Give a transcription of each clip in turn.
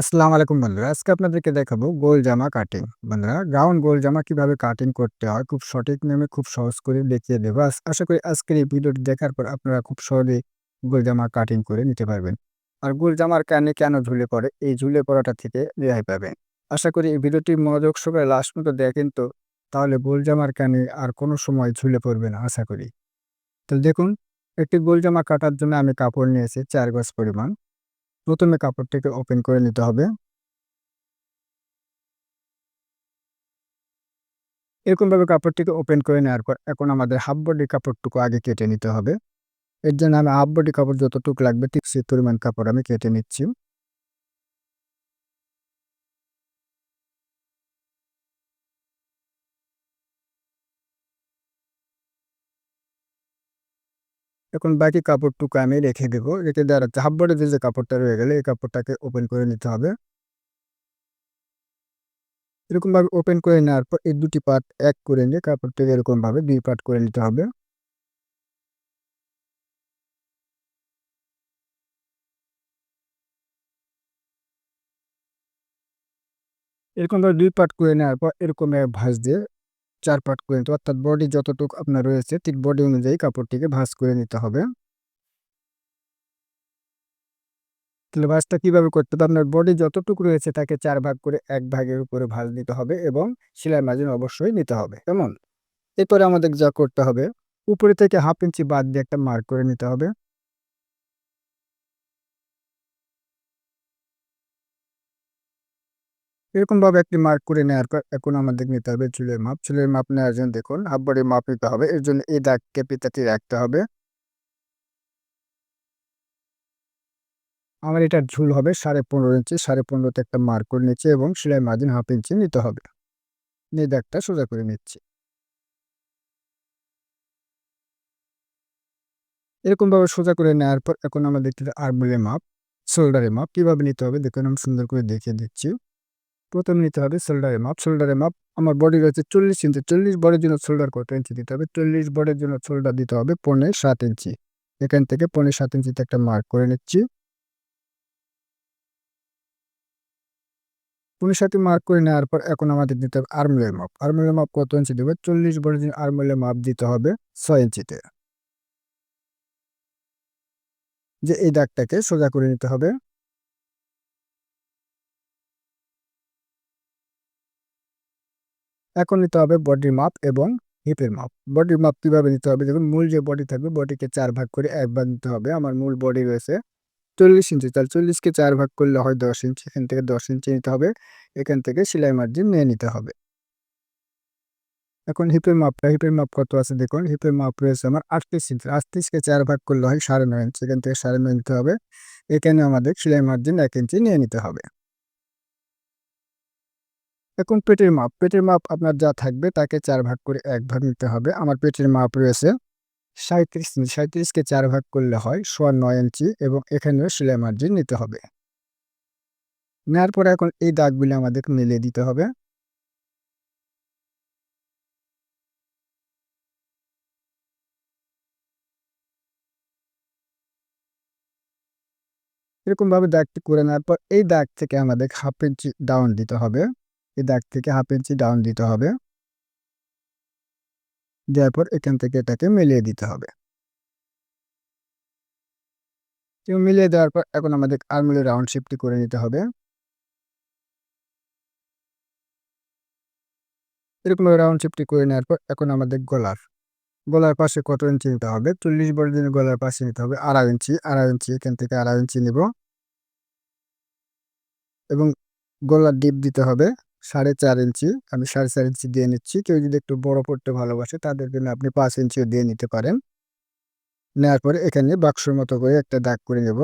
আসসালামু আলাইকুম বন্ধুরা। আজকে আপনাদেরকে দেখাবো গোল জামা কাটিং। বন্ধুরা গাউন গোল জামা কীভাবে কাটিং করতে হয়, খুব সঠিক নিয়মে, খুব সহজ করে দেখিয়ে দেবো। আশা করি আজকের এই ভিডিওটি দেখার পর আপনারা খুব সহজেই গোল জামা কাটিং করে নিতে পারবেন। আর গোল জামার কানে কেন ঝুলে পড়ে এই ঝুলে পড়াটা থেকে রেহাই পাবেন। আশা করি এই ভিডিওটি মনোযোগ সহকারে লাস্ট মতো দেখেন তো, তাহলে গোল জামার কানে আর কোনো সময় ঝুলে পড়বে না, আশা করি। তো দেখুন, একটি গোল জামা কাটার জন্য আমি কাপড় নিয়েছি চার গজ পরিমাণ। প্রথমে কাপড়টিকে ওপেন করে নিতে হবে। এরকমভাবে কাপড়টিকে ওপেন করে নেওয়ার পর এখন আমাদের হাফ বডি কাপড়টুকু আগে কেটে নিতে হবে। এর জন্য আমি হাফ বডি কাপড় যতটুকু লাগবে ঠিক সেই পরিমাণ কাপড় আমি কেটে নিচ্ছি। এখন বাকি কাপড়টুকু আমি রেখে দেবো। রেখে দেওয়ার হাফ বডিতে যে কাপড়টা রয়ে গেলে, এই কাপড়টাকে ওপেন করে নিতে হবে। এরকমভাবে ওপেন করে নেওয়ার পর এই দুটি পার্ট এক করে নিয়ে কাপড়টাকে এরকমভাবে দুই পার্ট করে নিতে হবে। এরকমভাবে দুই পার্ট করে নেওয়ার পর এরকম ভাঁজ দিয়ে চার পার্ট করে নিতে অর্থাৎ বডি যতটুকু আপনার রয়েছে, ঠিক বডি অনুযায়ী কাপড়টিকে ভাঁজ করে নিতে হবে। তাহলে ভাঁজটা কীভাবে করতে হবে? আপনার বডি যতটুকু রয়েছে, তাকে চার ভাগ করে এক ভাগের উপরে ভাঁজ নিতে হবে এবং সেলাই মার্জিন অবশ্যই নিতে হবে। কেমন? এরপরে আমাদের যা করতে হবে, উপরে থেকে হাফ ইঞ্চি বাদ দিয়ে একটা মার্ক করে নিতে হবে। এরকমভাবে একটি মার্ক করে নেওয়ার পর এখন আমাদের নিতে হবে চুলের মাপ। চুলের মাপ নেওয়ার জন্য দেখুন হাফ বডির মাপ নিতে হবে। এর জন্য এই দাগকে পিতাটি রাখতে হবে। আমার এটার ঝুল হবে, সাড়ে পনেরো ইঞ্চি সাড়ে পনেরোতে একটা মার্ক করে নিচ্ছি এবং সেলাই মার্জিন হাফ ইঞ্চি নিতে হবে। নিয়ে দাগটা সোজা করে নিচ্ছি। এরকমভাবে সোজা করে নেওয়ার পর এখন আমাদের আরমুলের মাপ শোল্ডারের মাপ কীভাবে নিতে হবে? দেখুন, আমি সুন্দর করে দেখিয়ে দিচ্ছি। প্রথমে নিতে হবে শোল্ডারের মাপ। শোল্ডারের মাপ আমার বডি রয়েছে চল্লিশ ইঞ্চি, চল্লিশ বডির জন্য শোল্ডার কত ইঞ্চি দিতে হবে। চল্লিশ বডির জন্য শোল্ডার দিতে হবে পনেরো সাত ইঞ্চি। এখান থেকে পনেরো সাত ইঞ্চিতে একটা মার্ক করে নিচ্ছি। পনেরো সাথে মার্ক করে নেওয়ার পর এখন আমাদের দিতে হবে আর্মলের মাপ। আর্মলের মাপ কত ইঞ্চি দেবে? চল্লিশ বডির জন্য আর্মলের মাপ দিতে হবে ছয় ইঞ্চিতে। যে এই দাগটাকে সোজা করে নিতে হবে। এখন নিতে হবে বডির মাপ এবং হিপের মাপ বডির মাপ কীভাবে নিতে হবে? দেখুন, মূল যে বডি থাকবে বডিকে চার ভাগ করে এক ভাগ নিতে হবে। আমার মূল বডি রয়েছে চল্লিশ ইঞ্চি তাহলে চল্লিশকে চার ভাগ করলে হয় দশ ইঞ্চি এখান থেকে দশ ইঞ্চি নিতে হবে। এখান থেকে সেলাই মার্জিন নিয়ে নিতে হবে। এখন হিপের মাপটা হিপের মাপ কত আছে? দেখুন হিপের মাপ রয়েছে আমার আটত্রিশ ইঞ্চি আটত্রিশকে চার ভাগ করলে হয় সাড়ে নয় ইঞ্চি এখান থেকে সাড়ে নয় নিতে হবে। এখানে আমাদের সেলাই মার্জিন এক ইঞ্চি নিয়ে নিতে হবে। এখন পেটের মাপ পেটের মাপ আপনার যা থাকবে তাকে চার ভাগ করে এক ভাগ নিতে হবে। আমার পেটের মাপ রয়েছে সাঁত্রিশ ইঞ্চি সাঁত্রিশকে চার ভাগ করলে হয় সোয়া নয় ইঞ্চি এবং এখানেও সেলাই মার্জিন নিতে হবে। নেওয়ার পরে এখন এই দাগগুলি আমাদের মিলিয়ে দিতে হবে। এরকমভাবে দাগটি করে নেওয়ার পর এই দাগ থেকে আমাদের হাফ ইঞ্চি ডাউন দিতে হবে। এই দাগ থেকে হাফ ইঞ্চি ডাউন দিতে হবে। দেওয়ার পর এখান থেকে এটাকে মিলিয়ে দিতে হবে। মিলিয়ে দেওয়ার পর এখন আমাদের আর্মুলের রাউন্ড শেপটি করে নিতে হবে। এরকম রাউন্ড শেপটি করে নেওয়ার পর এখন আমাদের গলার গলার পাশে কত ইঞ্চি নিতে হবে? চল্লিশ বড় দিনে গলার পাশে নিতে হবে, আড়াই ইঞ্চি আড়াই ইঞ্চি, এখান থেকে আড়াই ইঞ্চি নিব। এবং গলার ডিপ দিতে হবে। সাড়ে চার ইঞ্চি, আমি সাড়ে চার ইঞ্চি দিয়ে নিচ্ছি। কেউ যদি একটু বড় পড়তে ভালোবাসে, তাদের জন্য আপনি পাঁচ ইঞ্চিও দিয়ে নিতে পারেন। নেওয়ার পরে এখানে বাক্সর মতো করে একটা দাগ করে নেব।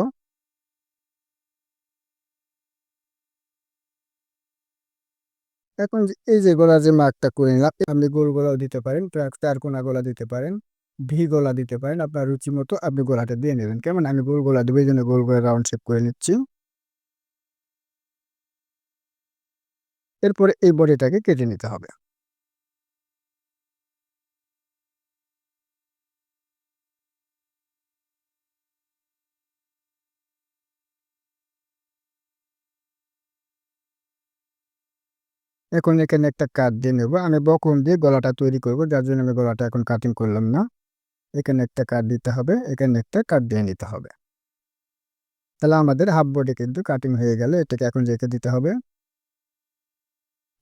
এখন এই যে গলা যে মার্কটা করে নিলাম, আপনি গোল গলাও দিতে পারেন চার কোনা গলা দিতে পারেন, ভি গলা দিতে পারেন, আপনার রুচি মতো আপনি গোলাটা দিয়ে নেবেন। কেমন? আমি গোল গলা দেবো, এই জন্য গোল গলা রাউন্ড শেপ করে নিচ্ছি। এরপরে এই বডিটাকে কেটে নিতে হবে। এখন এখানে একটা কাট দিয়ে নেব। আমি বকম দিয়ে গলাটা তৈরি করব, যার জন্য আমি গলাটা এখন কাটিং করলাম না। এখানে একটা কাট দিতে হবে, এখানে একটা কাট দিয়ে নিতে হবে। তাহলে আমাদের হাফ বডি কিন্তু কাটিং হয়ে গেল, এটাকে এখন রেখে দিতে হবে।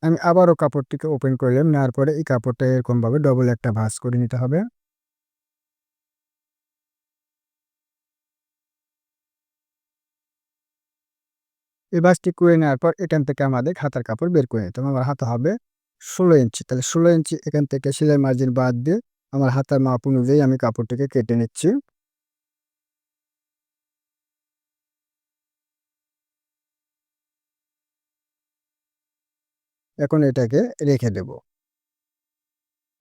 আমি আবারও কাপড়টিকে ওপেন করলাম, নেওয়ার পরে এই কাপড়টা এরকমভাবে ডবল একটা ভাঁজ করে নিতে হবে। এই বাসটি করে নেওয়ার পর এখান থেকে আমাদের হাতার কাপড় বের করে নিতে হবে। আমার হাতা হবে ষোলো ইঞ্চি তাহলে ষোলো ইঞ্চি এখান থেকে সেলাই মার্জিন বাদ দিয়ে আমার হাতার মাপ অনুযায়ী আমি কাপড়টিকে কেটে নিচ্ছি। এখন এটাকে রেখে দেব।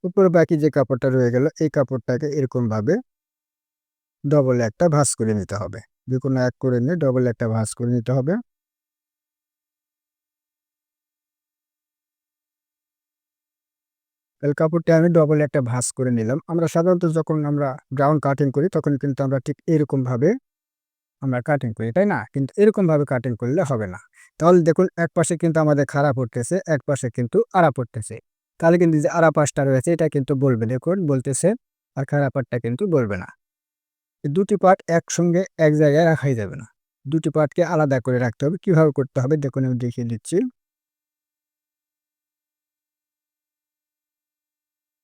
উপরে বাকি যে কাপড়টা রয়ে গেল, এই কাপড়টাকে এরকমভাবে ডবল একটা ভাঁজ করে নিতে হবে। যে কোনো এক করে নিয়ে ডবল একটা ভাঁজ করে নিতে হবে। তাহলে কাপড়টা আমি ডবল একটা ভাঁজ করে নিলাম। আমরা সাধারণত যখন আমরা ব্রাউন কাটিং করি, তখন কিন্তু আমরা ঠিক এরকমভাবে আমরা কাটিং করি, তাই না? কিন্তু এরকমভাবে কাটিং করলে হবে না। তাহলে দেখুন, এক পাশে কিন্তু আমাদের খারাপ পড়তেছে, এক পাশে কিন্তু আড়া পড়তেছে। তাহলে কিন্তু যে আড়া পাশটা রয়েছে, এটা কিন্তু বলবে, দেখুন, বলতেছে, আর খারাপ পাটটা কিন্তু বলবে না। দুটি পার্ট একসঙ্গে এক জায়গায় রাখাই যাবে না। দুটি পার্টকে আলাদা করে রাখতে হবে। কীভাবে করতে হবে? দেখুন, আমি দেখিয়ে দিচ্ছি।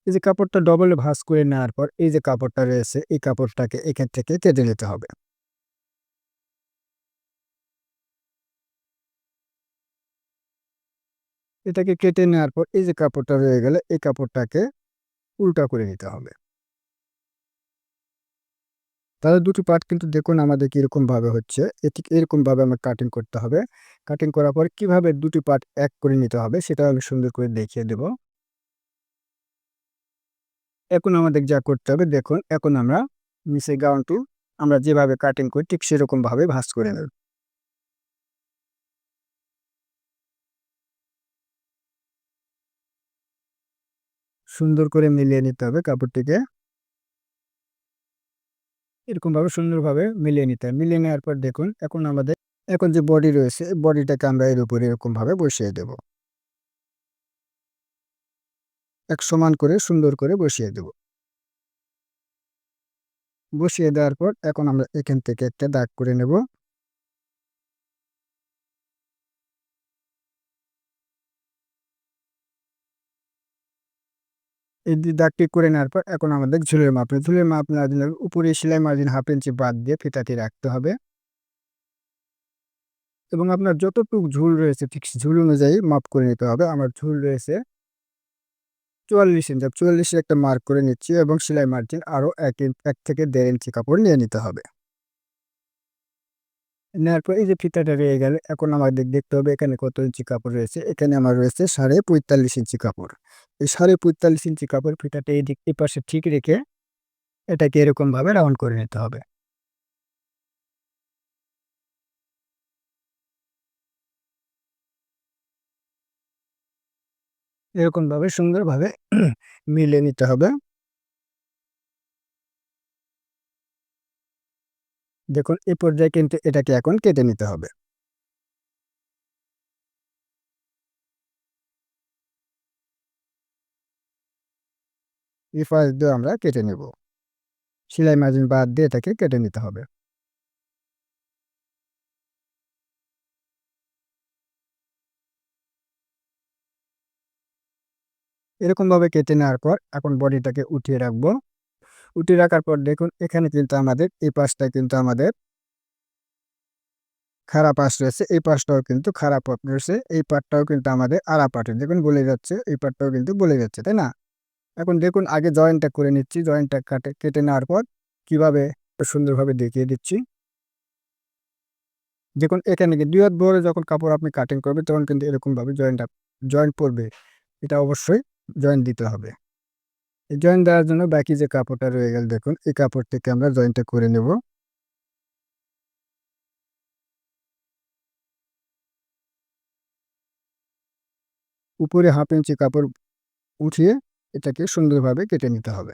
এই যে কাপড়টা ডবল ভাঁজ করে নেওয়ার পর, এই যে কাপড়টা রয়েছে, এই কাপড়টাকে এখান থেকে কেটে নিতে হবে। এটাকে কেটে নেওয়ার পর এই যে কাপড়টা রয়ে গেলে, এই কাপড়টাকে উল্টা করে নিতে হবে। তাহলে দুটি পার্ট কিন্তু দেখুন আমাদের কীরকমভাবে হচ্ছে। এটি এরকমভাবে আমার কাটিং করতে হবে। কাটিং করার পর কীভাবে দুটি পার্ট এক করে নিতে হবে সেটা আমি সুন্দর করে দেখিয়ে দেব। এখন আমাদের যা করতে হবে, দেখুন এখন আমরা নিচে গাউনটি আমরা যেভাবে কাটিং করি ঠিক সেরকমভাবে ভাঁজ করে নেব। সুন্দর করে মিলিয়ে নিতে হবে কাপড়টিকে। এরকমভাবে সুন্দরভাবে মিলিয়ে নিতে হবে। মিলিয়ে নেওয়ার পর দেখুন, এখন আমাদের, এখন যে বডি রয়েছে বডিটাকে আমরা এর উপরে এরকমভাবে বসিয়ে দেব। এক সমান করে সুন্দর করে বসিয়ে দেব। বসিয়ে দেওয়ার পর এখন আমরা এখান থেকে একটা দাগ করে নেব। এই দাগটি করে নেওয়ার পর এখন আমাদের ঝুলের মাপ ঝুলের মাপ নেওয়ার জন্য উপরে সেলাই মার্জিন হাফ ইঞ্চি বাদ দিয়ে ফিতাটি রাখতে হবে। এবং আপনার যতটুকু ঝুল রয়েছে ঠিক ঝুল অনুযায়ী মাপ করে নিতে হবে। আমার ঝুল রয়েছে চুয়াল্লিশ ইঞ্চি। চুয়াল্লিশের একটা মার্ক করে নিচ্ছি এবং সেলাই মার্জিন আরও এক ইঞ্চ এক থেকে দেড় ইঞ্চি কাপড় নিয়ে নিতে হবে। নেওয়ার পর এই যে ফিতাটা রয়ে গেল, এখন আমাদের দেখতে হবে এখানে কত ইঞ্চি কাপড় রয়েছে। এখানে আমার রয়েছে সাড়ে পঁয়তাল্লিশ ইঞ্চি কাপড়। এই সাড়ে পঁয়তাল্লিশ ইঞ্চি কাপড় ফিতাটা এই দিক পাশে ঠিক রেখে এটাকে এরকমভাবে রাউন্ড করে নিতে হবে। এরকমভাবে সুন্দরভাবে মিলিয়ে নিতে হবে। দেখুন এই পর্যায়ে কিন্তু এটাকে এখন কেটে নিতে হবে। এই ফার্স্ট দিয়ে আমরা কেটে নেব। সেলাই মার্জিন বাদ দিয়ে এটাকে কেটে নিতে হবে। এরকমভাবে কেটে নেওয়ার পর এখন বডিটাকে উঠিয়ে রাখব। উঠিয়ে রাখার পর দেখুন, এখানে কিন্তু আমাদের এই পাশটা কিন্তু আমাদের খারাপ পাশ রয়েছে। এই পাশটাও কিন্তু খারাপ রয়েছে। এই পাটটাও কিন্তু আমাদের আড়া পাটে। দেখুন, বলে যাচ্ছে, এই পাটটাও কিন্তু বলে যাচ্ছে, তাই না? এখন দেখুন, আগে জয়েন্টটা করে নিচ্ছি। জয়েন্টটা কাটে, কেটে নেওয়ার পর কীভাবে সুন্দরভাবে দেখিয়ে দিচ্ছি। দেখুন, এখানে দুই হাত বড় যখন কাপড় আপনি কাটিং করবেন, তখন কিন্তু এরকমভাবে জয়েন্ট জয়েন্ট পড়বে। এটা অবশ্যই জয়েন্ট দিতে হবে। জয়েন্ট দেওয়ার জন্য বাকি যে কাপড়টা রয়ে গেল, দেখুন, এই কাপড় থেকে আমরা জয়েন্টটা করে নেব। উপরে হাফ ইঞ্চি কাপড় উঠিয়ে এটাকে সুন্দরভাবে কেটে নিতে হবে।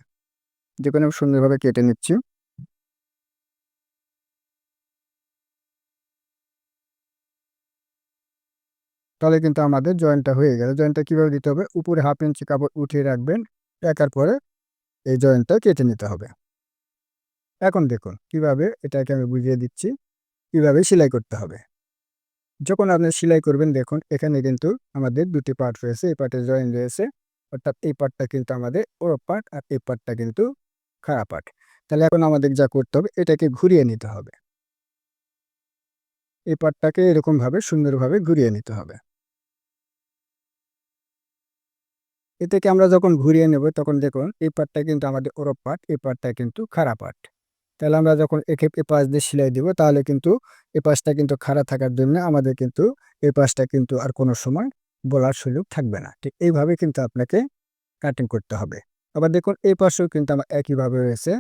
যে কোনো সুন্দরভাবে কেটে নিচ্ছি। তাহলে কিন্তু আমাদের জয়েন্টটা হয়ে গেল। জয়েন্টটা কীভাবে দিতে হবে? উপরে হাফ ইঞ্চি কাপড় উঠিয়ে রাখবেন। রাখার পরে এই জয়েন্টটা কেটে নিতে হবে। এখন দেখুন, কীভাবে এটাকে আমি বুঝিয়ে দিচ্ছি, কীভাবে সেলাই করতে হবে। যখন আপনি সেলাই করবেন, দেখুন, এখানে কিন্তু আমাদের দুটি পার্ট রয়েছে, এই পার্টে জয়েন রয়েছে, অর্থাৎ এই পার্টটা কিন্তু আমাদের ওর পার্ট আর এই পার্টটা কিন্তু খারাপ পার্ট তাহলে এখন আমাদের যা করতে হবে, এটাকে ঘুরিয়ে নিতে হবে। এই পার্টটাকে এরকমভাবে সুন্দরভাবে ঘুরিয়ে নিতে হবে। এ থেকে আমরা যখন ঘুরিয়ে নেব, তখন দেখুন এই পাটটা কিন্তু আমাদের ওরপ পাট, এই পাটটা কিন্তু খারাপ পাট। তাহলে আমরা যখন একে এ পাশ দিয়ে সেলাই দিব, তাহলে কিন্তু এ পাশটা কিন্তু খারাপ থাকার জন্য আমাদের কিন্তু এই পাশটা কিন্তু আর কোনো সময় বলার সুযোগ থাকবে না। ঠিক এইভাবে কিন্তু আপনাকে কাটিং করতে হবে। আবার দেখুন এই পাশেও কিন্তু আমার একইভাবে রয়েছে।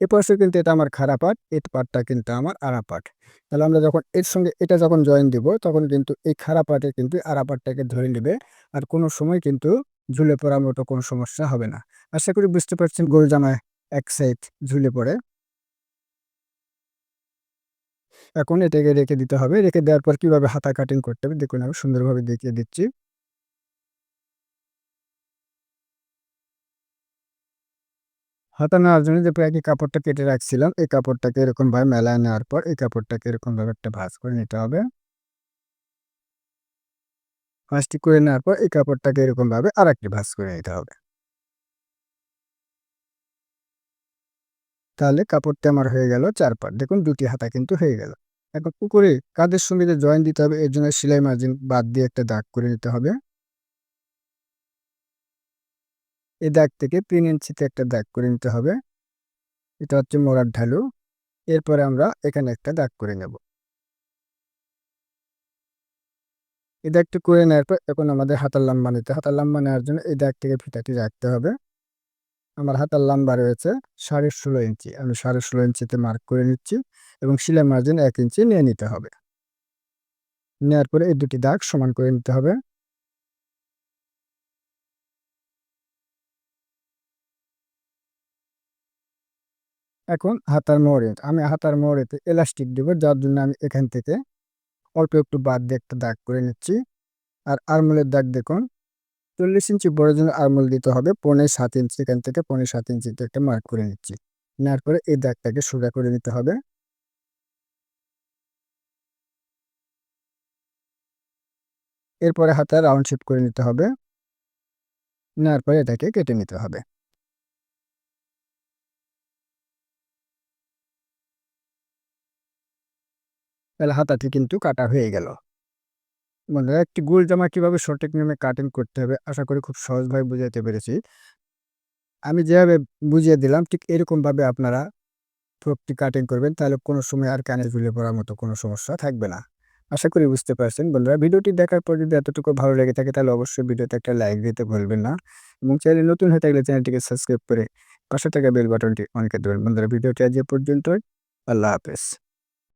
এ পাশেও কিন্তু এটা আমার খারাপ পার্ট এই পার্টটা কিন্তু আমার আড়া পার্ট তাহলে আমরা যখন এর সঙ্গে এটা যখন জয়েন দিব, তখন কিন্তু এই খারাপ পার্টে কিন্তু আড়া পার্টটাকে ধরে নেবে আর কোনো সময় কিন্তু ঝুলে পড়ার মতো কোনো সমস্যা হবে না। আশা করি বুঝতে পারছেন গোল জামায় এক সাইড ঝুলে পড়ে। এখন এটাকে রেখে দিতে হবে। রেখে দেওয়ার পর কীভাবে হাতা কাটিং করতে হবে, দেখুন আমি সুন্দরভাবে দেখিয়ে দিচ্ছি। হাতা নেওয়ার জন্য যে প্রায় কাপড়টা কেটে রাখছিলাম, এই কাপড়টাকে এরকমভাবে মেলায় নেওয়ার পর এই কাপড়টাকে এরকমভাবে একটা ভাঁজ করে নিতে হবে। ভাঁজটি করে নেওয়ার পর এই কাপড়টাকে এরকমভাবে আর একটি ভাঁজ করে নিতে হবে। তাহলে কাপড়টা আমার হয়ে গেল চার পাট দেখুন, দুটি হাতা কিন্তু হয়ে গেল। এখন উপরে কাদের সঙ্গে জয়েন দিতে হবে, এর জন্য সেলাই মার্জিন বাদ দিয়ে একটা দাগ করে নিতে হবে। এই দাগ থেকে তিন ইঞ্চিতে একটা দাগ করে নিতে হবে। এটা হচ্ছে মোড়ার ঢালু। এরপরে আমরা এখানে একটা দাগ করে নেব। এই দাগটি করে নেওয়ার পর এখন আমাদের হাতার লম্বা নিতে হাতার লম্বা নেওয়ার জন্য এই দাগ থেকে ফিতাটি রাখতে হবে। আমার হাতার লম্বা রয়েছে সাড়ে ষোলো ইঞ্চি। আমি সাড়ে ষোলো ইঞ্চিতে মার্ক করে নিচ্ছি এবং সিলাই মার্জিন এক ইঞ্চি নিয়ে নিতে হবে। নেওয়ার পরে এই দুটি দাগ সমান করে নিতে হবে। এখন হাতার মোড়ে, আমি হাতার মোড়েতে এলাস্টিক দেবো, যার জন্য আমি এখান থেকে অল্প একটু বাদ দিয়ে একটা দাগ করে নিচ্ছি। আর আরমোলের দাগ দেখুন, চল্লিশ ইঞ্চি বড় জন্য আরমোল দিতে হবে পনেরো সাত ইঞ্চি, এখান থেকে পনেরো সাত ইঞ্চিতে একটা মার্ক করে নিচ্ছি। নেওয়ার পরে এই দাগটাকে সোজা করে নিতে হবে। এরপরে হাতে রাউন্ড শেপ করে নিতে হবে। নেওয়ার পরে এটাকে কেটে নিতে হবে। তাহলে হাতাটি কিন্তু কাটা হয়ে গেল। বন্ধুরা, একটি গোল জামা কীভাবে সঠিক নিয়মে কাটিং করতে হবে, আশা করি খুব সহজভাবে বুঝাতে পেরেছি। আমি যেভাবে বুঝিয়ে দিলাম, ঠিক এরকমভাবে আপনারা ফ্রকটি কাটিং করবেন, তাহলে কোনো সময় আর কানে ঝুলে পড়ার মতো কোনো সমস্যা থাকবে না। আশা করি বুঝতে পারছেন। বন্ধুরা, ভিডিওটি দেখার পর যদি এতটুকু ভালো লেগে থাকে, তাহলে অবশ্যই ভিডিওতে একটা লাইক দিতে ভুলবেন না। এবং চ্যানেল নতুন হয়ে থাকলে চ্যানেলটিকে সাবস্ক্রাইব করে পাশে থাকা বেল বাটনটি অনেকে দেবেন বন্ধুরা, ভিডিওটি আজ এ পর্যন্তই। আল্লাহ হাফেজ।